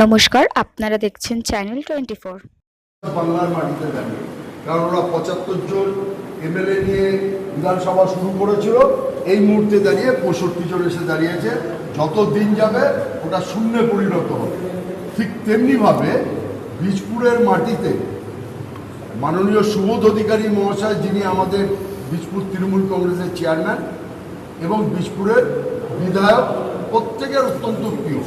নমস্কার, আপনারা দেখছেন চ্যানেল টোয়েন্টি ফোর বাংলার মাটিতে দাঁড়িয়ে। কারণ ওরা পঁচাত্তর জন এমএলএ নিয়ে বিধানসভা শুরু করেছিল, এই মুহূর্তে দাঁড়িয়ে পঁয়ষট্টি জন এসে দাঁড়িয়েছে। যত দিন যাবে, ওটা শূন্যে পরিণত হবে। ঠিক তেমনিভাবে বীজপুরের মাটিতে মাননীয় সুবোধ অধিকারী মহাশয়, যিনি আমাদের বীজপুর তৃণমূল কংগ্রেসের চেয়ারম্যান এবং বীজপুরের বিধায়ক, প্রত্যেকের অত্যন্ত প্রিয়।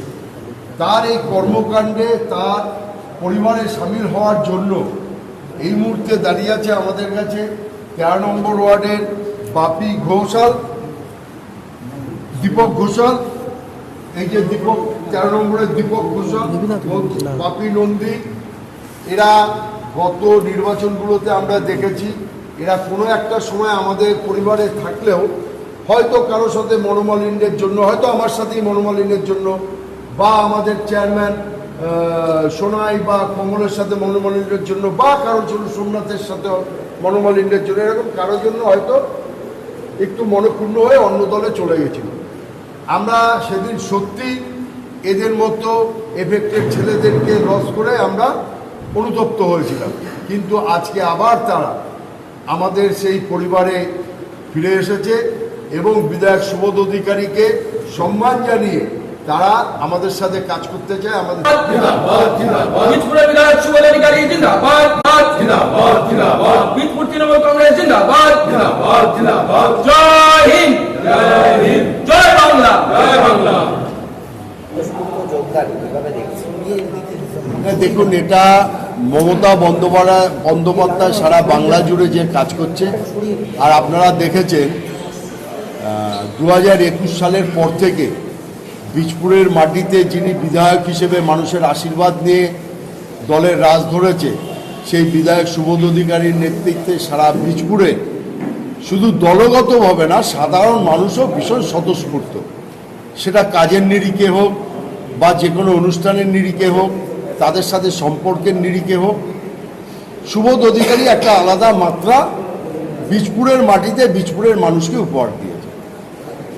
তার এই কর্মকাণ্ডে তার পরিবারে সামিল হওয়ার জন্য এই মুহূর্তে দাঁড়িয়ে আছে আমাদের কাছে তেরো নম্বর ওয়ার্ডের বাপি ঘোষাল, দীপক ঘোষাল, এই যে দীপক, তেরো নম্বরের দীপক ঘোষাল বাপি নন্দী, এরা গত নির্বাচনগুলোতে আমরা দেখেছি, এরা কোনো একটা সময় আমাদের পরিবারে থাকলেও হয়তো কারোর সাথে মনোমালিন্যের জন্য, হয়তো আমার সাথেই মনোমালিন্যের জন্য বা আমাদের চেয়ারম্যান সোনাই বা কমলের সাথে মনোমালিন্যের জন্য বা কারোর জন্য সোমনাথের সাথে মনোমালিন্যের জন্য, এরকম কারোর জন্য হয়তো একটু মনক্ষুণ্ণ হয়ে অন্য দলে চলে গেছিল। আমরা সেদিন সত্যি এদের মতো এফেক্টেড ছেলেদেরকে লস করে আমরা অনুতপ্ত হয়েছিলাম। কিন্তু আজকে আবার তারা আমাদের সেই পরিবারে ফিরে এসেছে এবং বিধায়ক সুবোধ অধিকারীকে সম্মান জানিয়ে তারা আমাদের সাথে কাজ করতে চায় আমাদের তৃণমূল কংগ্রেস জিন্দাবাদ। জয় হিন্দ। জয় বাংলা। জয় বাংলা। দেখুন এটা মমতা বন্দ্যোপাধ্যায় বন্দ্যোপাধ্যায় সারা বাংলা জুড়ে যে কাজ করছে। আর আপনারা দেখেছেন দু হাজার একুশ সালের পর থেকে বীজপুরের মাটিতে যিনি বিধায়ক হিসেবে মানুষের আশীর্বাদ নিয়ে দলের রাজ ধরেছে, সেই বিধায়ক সুবোধ অধিকারীর নেতৃত্বে সারা বীজপুরে শুধু দলগতভাবে না, সাধারণ মানুষও ভীষণ স্বতঃস্ফূর্ত। সেটা কাজের নিরিখে হোক বা যে কোনো অনুষ্ঠানের নিরিখে হোক, তাদের সাথে সম্পর্কের নিরিখে হোক, সুবোধ অধিকারী একটা আলাদা মাত্রা বীজপুরের মাটিতে বীজপুরের মানুষকে উপহার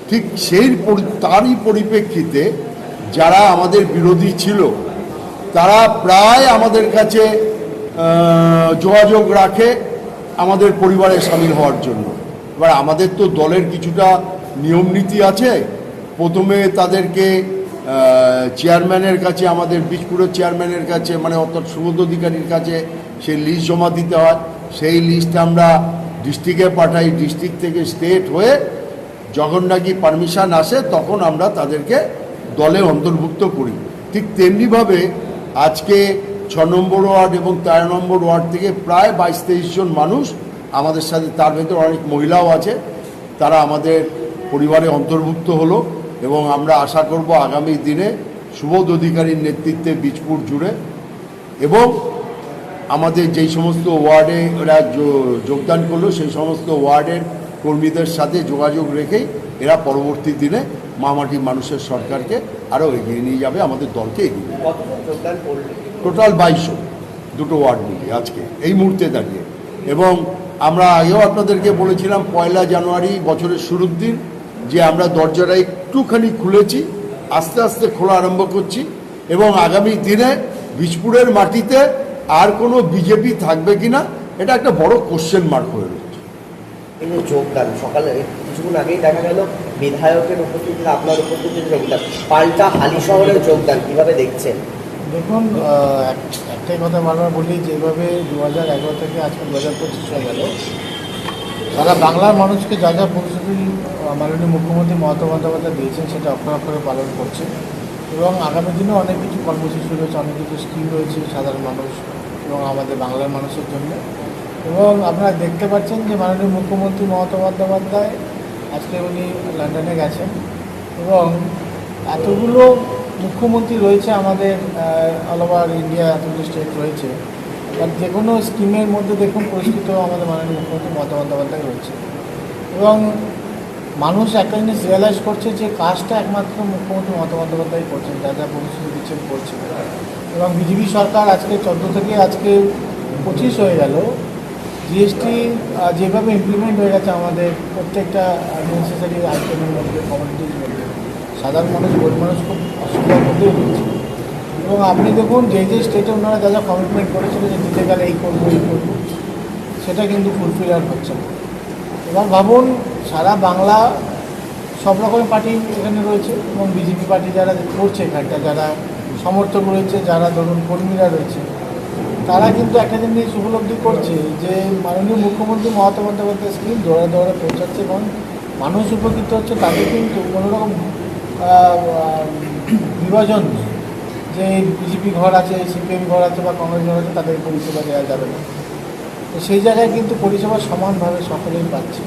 ঠিক সেই তারই পরিপ্রেক্ষিতে যারা আমাদের বিরোধী ছিল, তারা প্রায় আমাদের কাছে যোগাযোগ রাখে আমাদের পরিবারে সামিল হওয়ার জন্য। এবার আমাদের তো দলের কিছুটা নিয়ম নীতি আছে। প্রথমে তাদেরকে চেয়ারম্যানের কাছে, আমাদের বীজপুরের চেয়ারম্যানের কাছে মানে অর্থাৎ সুবোধ অধিকারীর কাছে সেই লিস্ট জমা দিতে হয়। সেই লিস্ট আমরা ডিস্ট্রিক্টে পাঠাই। ডিস্ট্রিক্ট থেকে স্টেট হয়ে যখন নাকি পারমিশন আসে, তখন আমরা তাদেরকে দলে অন্তর্ভুক্ত করি। ঠিক তেমনিভাবে আজকে ছ নম্বর ওয়ার্ড এবং তেরো নম্বর ওয়ার্ড থেকে প্রায় বাইশ তেইশ জন মানুষ আমাদের সাথে, তার ভেতরে অনেক মহিলাও আছে, তারা আমাদের পরিবারে অন্তর্ভুক্ত হলো এবং আমরা আশা করব আগামী দিনে সুবোধ অধিকারীর নেতৃত্বে বীজপুর জুড়ে এবং আমাদের যেই সমস্ত ওয়ার্ডে ওরা যোগদান করল, সেই সমস্ত ওয়ার্ডের কর্মীদের সাথে যোগাযোগ রেখেই এরা পরবর্তী দিনে মামাটি মানুষের সরকারকে আরও এগিয়ে নিয়ে যাবে আমাদের দলকে এগিয়ে নিয়ে টোটাল বাইশশো দুটো ওয়ার্ড মিলিয়ে আজকে এই মুহূর্তে দাঁড়িয়ে। এবং আমরা আগেও আপনাদেরকে বলেছিলাম পয়লা জানুয়ারি বছরের শুরুর দিন যে আমরা দরজাটা একটুখানি খুলেছি আস্তে আস্তে খোলা আরম্ভ করছি এবং আগামী দিনে বীজপুরের মাটিতে আর কোনো বিজেপি থাকবে কিনা এটা একটা বড় কোশ্চেন মার্ক হয়ে রয়েছে। এই যে যোগদান। সকালে কিছুক্ষণ আগেই দেখা গেল বিধায়কের উপস্থিতিতে আপনার উপস্থিতিতে যোগদান। পাল্টা হালি শহরে যোগদান কীভাবে দেখছেন? দেখুন এক- একটাই কথা বারবার বলি যেভাবে দু হাজার এগারো থেকে আজকে দু হাজার পঁচিশ হয়ে গেল তারা বাংলার মানুষকে যা যা আহ, মাননীয় মুখ্যমন্ত্রী মমতা বন্দ্যোপাধ্যায় দিয়েছেন সেটা অক্ষর অক্ষরে পালন করছে এবং আগামী দিনেও অনেক কিছু কর্মসূচি রয়েছে অনেক কিছু স্কিম রয়েছে সাধারণ মানুষ এবং আমাদের বাংলার মানুষের জন্য। এবং আপনারা দেখতে পাচ্ছেন যে মাননীয় মুখ্যমন্ত্রী মমতা বন্দ্যোপাধ্যায়, আজকে উনি লন্ডনে গেছেন এবং এতগুলো মুখ্যমন্ত্রী রয়েছে আমাদের অল ওভার ইন্ডিয়া এতগুলো স্টেট রয়েছে। আর যে কোনো স্কিমের মধ্যে দেখুন পুরস্কৃত আমাদের মাননীয় মুখ্যমন্ত্রী মমতা বন্দ্যোপাধ্যায় রয়েছে। এবং মানুষ একটা জিনিস রিয়েলাইজ করছে যে কাজটা একমাত্র মুখ্যমন্ত্রী মমতা বন্দ্যোপাধ্যায় করছেন, যা যা প্রতিশ্রুতি দিচ্ছেন করছেন এবং বিজেপি সরকার আজকে চোদ্দ থেকে আজকে পঁচিশ হয়ে গেল জিএসটি যেভাবে ইমপ্লিমেন্ট হয়ে গেছে আমাদের, প্রত্যেকটা নেসেসারি আইটেমের মধ্যে কমোডিটির মধ্যে সাধারণ মানুষ, গরিব মানুষ খুব অসুবিধার মধ্যেই রয়েছে এবং এবং আপনি দেখুন, যে যে স্টেটে ওনারা যা যা কমিটমেন্ট করেছিল যে দিতে গেলে এই করব এই করব, সেটা কিন্তু ফুলফিল আর হচ্ছে না। এবার ভাবুন, সারা বাংলা সব রকমের পার্টি এখানে রয়েছে, এবং বিজেপি পার্টি যারা করছে এখানটা, যারা সমর্থক রয়েছে, যারা ধরুন কর্মীরা রয়েছে তারা কিন্তু একটা জিনিস উপলব্ধি করছে যে মাননীয় মুখ্যমন্ত্রী মমতা বন্দ্যোপাধ্যায় স্কিম দৌড়ে দৌড়ে পৌঁছাচ্ছে এবং মানুষ উপকৃত হচ্ছে তাদের কিন্তু কোনো রকম আহ, আহ, বিভাজন যে বিজেপি ঘর আছে সিপিএম ঘর আছে বা কংগ্রেস ঘর আছে তাদের পরিষেবা দেওয়া যাবে না। তো সেই জায়গায় কিন্তু পরিষেবা সমানভাবে সকলেই পাচ্ছে।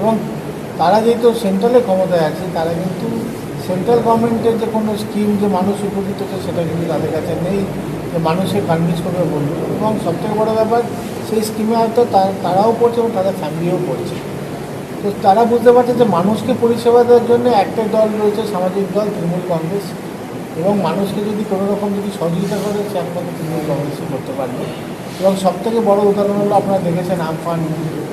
এবং তারা যেহেতু সেন্ট্রালে ক্ষমতায় আছে তারা কিন্তু সেন্ট্রাল গভর্নমেন্টের যে কোনো স্কিম যে মানুষ উপকৃত হচ্ছে সেটা কিন্তু তাদের কাছে নেই। মানুষের কনভিন্স করবে বলবে এবং সবথেকে বড় ব্যাপার, সেই স্কিমে হয়তো তার- তারাও পড়ছে এবং তাদের ফ্যামিলিও পড়ছে তো তারা বুঝতে পারছে যে মানুষকে পরিষেবা দেওয়ার জন্য একটা দল রয়েছে সামাজিক দল, তৃণমূল কংগ্রেস। এবং মানুষকে যদি কোনো রকম যদি সহযোগিতা করে, সে একমাত্র তৃণমূল কংগ্রেসই করতে পারবে। এবং সব থেকে বড় উদাহরণ হলো আপনারা দেখেছেন আমফান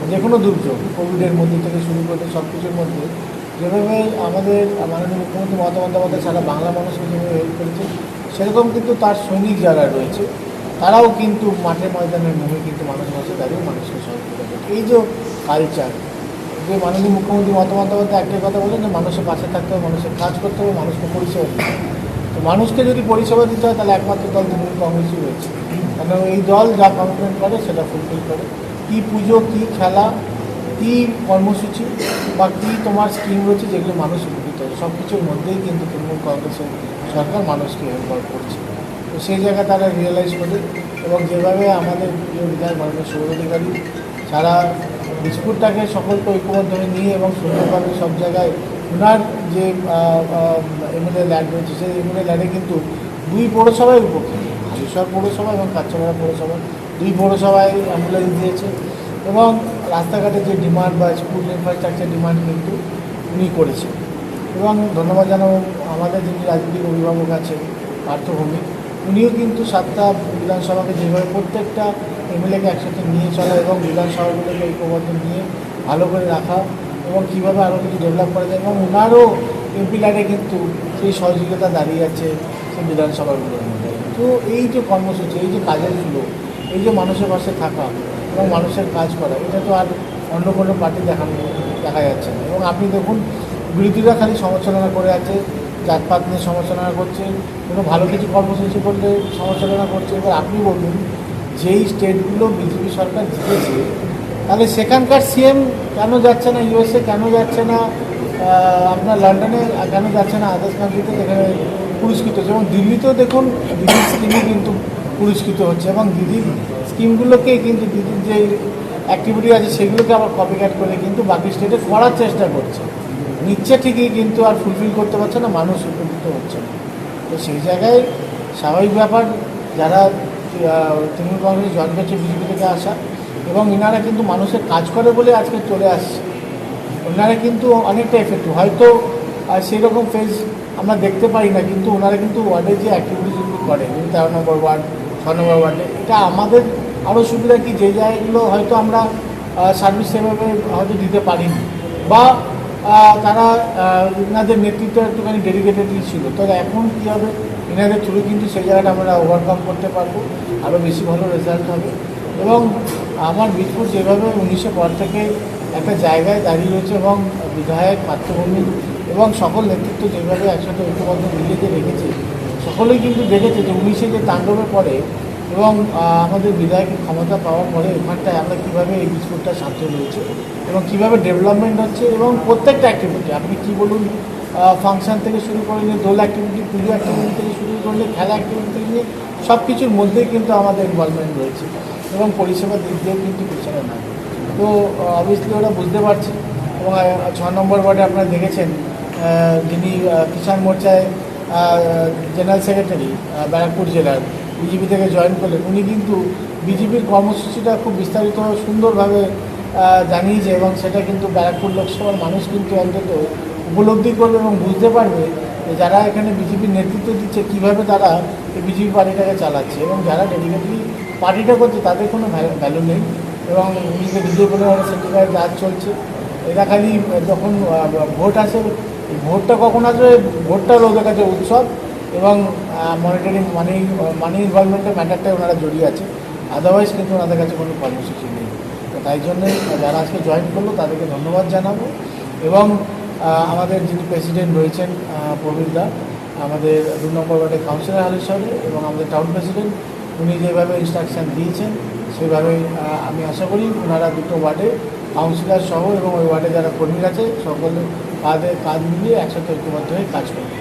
যে কোনো দুর্যোগ, কোভিডের মধ্যে থেকে শুরু করে সব কিছুর মধ্যে। যেভাবে আমাদের মাননীয় মুখ্যমন্ত্রী মমতা বন্দ্যোপাধ্যায় সারা বাংলা মানুষকে যেভাবে হেল্প করেছে সেরকম কিন্তু তার সৈনিক যারা রয়েছে, তারাও কিন্তু মাঠে ময়দানে নেমে কিন্তু মানুষ মাসে দাঁড়িয়ে মানুষকে সহযোগিতা করে এই যে কালচার যে মাননীয় মুখ্যমন্ত্রী মমতা বন্দ্যোপাধ্যায় একটাই কথা বলেন যে মানুষের পাশে থাকতে হবে, মানুষের কাজ করতে হবে, মানুষকে পরিষেবা দিতে হবে। তো মানুষকে যদি পরিষেবা দিতে হয়, তাহলে একমাত্র দল তৃণমূল কংগ্রেসই রয়েছে। কারণ এই দল যা কমিটমেন্ট করে, সেটা ফুলফিল করে। কী পুজো, কী খেলা, কী কর্মসূচি বা কী তোমার স্কিম রয়েছে, যেগুলো মানুষ উপকৃত হবে সব কিছুর মধ্যেই কিন্তু তৃণমূল কংগ্রেসের সরকার মানুষকে হেল্প করছে। তো সেই জায়গায় তারা রিয়েলাইজ করে এবং যেভাবে আমাদের প্রিয় বিধায়ক মাননীয় সৌর অধিকারী সারা বিস্কুটটাকে সকলকে ঐক্যবদ্ধভাবে নিয়ে এবং সুন্দরভাবে সব জায়গায় ওনার যে এমএলএ ল্যান্ড রয়েছে, সেই এমএলএ ল্যান্ডে কিন্তু দুই পৌরসভায় উপকৃত হালিশহর পৌরসভা এবং কাচ্চাপাড়া পৌরসভা দুই পৌরসভায় অ্যাম্বুলেন্স দিয়েছে এবং রাস্তাঘাটের যে ডিমান্ড বা স্কুল ইনফ্রাস্ট্রাকচার ডিমান্ড কিন্তু উনি করেছেন। এবং ধন্যবাদ জানাব আমাদের যিনি রাজনৈতিক অভিভাবক আছেন পার্থভূমি উনিও কিন্তু সাতটা বিধানসভাকে যেভাবে প্রত্যেকটা এমএলএকে একসাথে নিয়ে চলা এবং বিধানসভাগুলোকে ঐক্যবদ্ধ নিয়ে ভালো করে রাখা এবং কীভাবে আরও কিছু ডেভেলপ করা যায় এবং ওনারও এমপি লাইনে কিন্তু সেই সহযোগিতা দাঁড়িয়ে আছে সেই বিধানসভাগুলোর মধ্যে। তো এই যে কর্মসূচি, এই যে কাজের সুযোগ এই যে মানুষের পাশে থাকা এবং মানুষের কাজ করা, এটা তো আর অন্য কোনো পার্টি দেখানো দেখা যাচ্ছে না। এবং আপনি দেখুন বিরোধীরা খালি সমালোচনা করে আছে, জাতপাত নিয়ে সমালোচনা করছে, কোনো ভালো কিছু কর্মসূচি করলে সমালোচনা করছে। এবার আপনি বলুন, যেই স্টেটগুলো বিজেপি সরকার জিতেছে, তাহলে সেখানকার সিএম কেন যাচ্ছে না, ইউএসএ কেন যাচ্ছে না আপনার লন্ডনে কেন যাচ্ছে না, আদার্স কান্ট্রিতে যেখানে পুরস্কৃত হচ্ছে? এবং দিল্লিতেও দেখুন, দিদির স্কিমই কিন্তু পুরস্কৃত হচ্ছে। এবং দিদির স্কিমগুলোকে কিন্তু দিদির যে অ্যাক্টিভিটি আছে, সেগুলোকে আবার কপিক্যাট করে কিন্তু বাকি স্টেটে করার চেষ্টা করছে। নিচ্ছে ঠিকই, কিন্তু আর ফুলফিল করতে পারছে না, মানুষ উপকৃত হচ্ছে না। তো সেই জায়গায় স্বাভাবিক ব্যাপার, যারা তৃণমূল কংগ্রেস করছে, বিজেপি থেকে আসা, এবং এনারা কিন্তু মানুষের কাজ করে বলে আজকে চলে আসছে। ওনারা কিন্তু অনেকটা এফেক্টিভ হয়তো সেই রকম ফেজ আমরা দেখতে পাই না, কিন্তু ওনারা কিন্তু ওয়ার্ডের যে অ্যাক্টিভিটিসগুলো করে, যেমন তেরো নম্বর ওয়ার্ড, ছ নম্বর ওয়ার্ডে, এটা আমাদের আরও সুবিধা কি? যে জায়গাগুলো হয়তো আমরা সার্ভিস সেভাবে হয়তো দিতে পারিনি, বা তারা এনাদের নেতৃত্ব একটুখানি ডেডিকেটেডই ছিল। তবে এখন কী হবে? এনাদের থ্রু কিন্তু সেই জায়গাটা আমরা ওভারকাম করতে পারব। আরও বেশি ভালো রেজাল্ট হবে। এবং আমার বীজপুর যেভাবে উনিশশো পর থেকে একটা জায়গায় দাঁড়িয়ে রয়েছে এবং বিধায়ক, পার্থভূমি এবং সকল নেতৃত্ব যেভাবে একসাথে ঐক্যবদ্ধ মিলিয়ে রেখেছে, সকলেই কিন্তু দেখেছে যে উনিশে যে তাণ্ডবের পরে এবং আমাদের বিধায়কের ক্ষমতা পাওয়ার পরে ওখানটায় আমরা কীভাবে এই বিস্কুটটা সাহায্য রয়েছে এবং কীভাবে ডেভেলপমেন্ট হচ্ছে এবং প্রত্যেকটা অ্যাক্টিভিটি আপনি কী বলুন ফাংশন থেকে শুরু করে দোল অ্যাক্টিভিটি পুজো অ্যাক্টিভিটি থেকে শুরু করলে খেলা অ্যাক্টিভিটি থেকে সব কিছুর মধ্যেই কিন্তু আমাদের ইনভলভমেন্ট রয়েছে এবং পরিষেবা দিক দিয়েও কিন্তু পিছনে না তো অবভিয়াসলি ওরা বুঝতে পারছে এবং ছ নম্বর ওয়ার্ডে আপনারা দেখেছেন যিনি কিষাণ মোর্চায় জেনারেল সেক্রেটারি ব্যারাকপুর জেলার। বিজেপি থেকে জয়েন করলেন, উনি কিন্তু বিজেপির কর্মসূচিটা খুব বিস্তারিত, সুন্দরভাবে জানিয়েছে এবং সেটা কিন্তু ব্যারাকপুর লোকসভার মানুষ কিন্তু অন্তত উপলব্ধি করবে এবং বুঝতে পারবে যে যারা এখানে বিজেপির নেতৃত্ব দিচ্ছে, কীভাবে তারা এই বিজেপি পার্টিটাকে চালাচ্ছে এবং যারা ডেডিকেটলি পার্টিটা করছে, তাদের কোনো ভ্যালু নেই এবং নিজে ওরা সেন্ট্রাল রাজ চলছে। এরা খালি যখন ভোট আসে, ভোটটা কখন আসবে? ভোটটা ওদের কাছে উৎসব। এবং মনিটরিং মানি মানি ইনভলভমেন্টের ম্যাটারটাই ওনারা জড়িয়ে আছে। আদারওয়াইজ কিন্তু ওনাদের কাছে কোনো কর্মসূচি নেই। তো তাই জন্যে যারা আজকে জয়েন করল তাদেরকে ধন্যবাদ জানাব। এবং আমাদের যিনি প্রেসিডেন্ট রয়েছেন আহ, প্রবীর দা আমাদের দু নম্বর ওয়ার্ডের কাউন্সিলর হালিশহরে এবং আমাদের টাউন প্রেসিডেন্ট উনি যেভাবে ইনস্ট্রাকশান দিয়েছেন সেভাবে আমি আশা করি ওনারা দুটো ওয়ার্ডে কাউন্সিলর সহ এবং ওই ওয়ার্ডে যারা কর্মী আছে সকলে কাঁধে কাজ মিলিয়ে একসাথে ঐক্যবদ্ধ হয়ে কাজ করবে।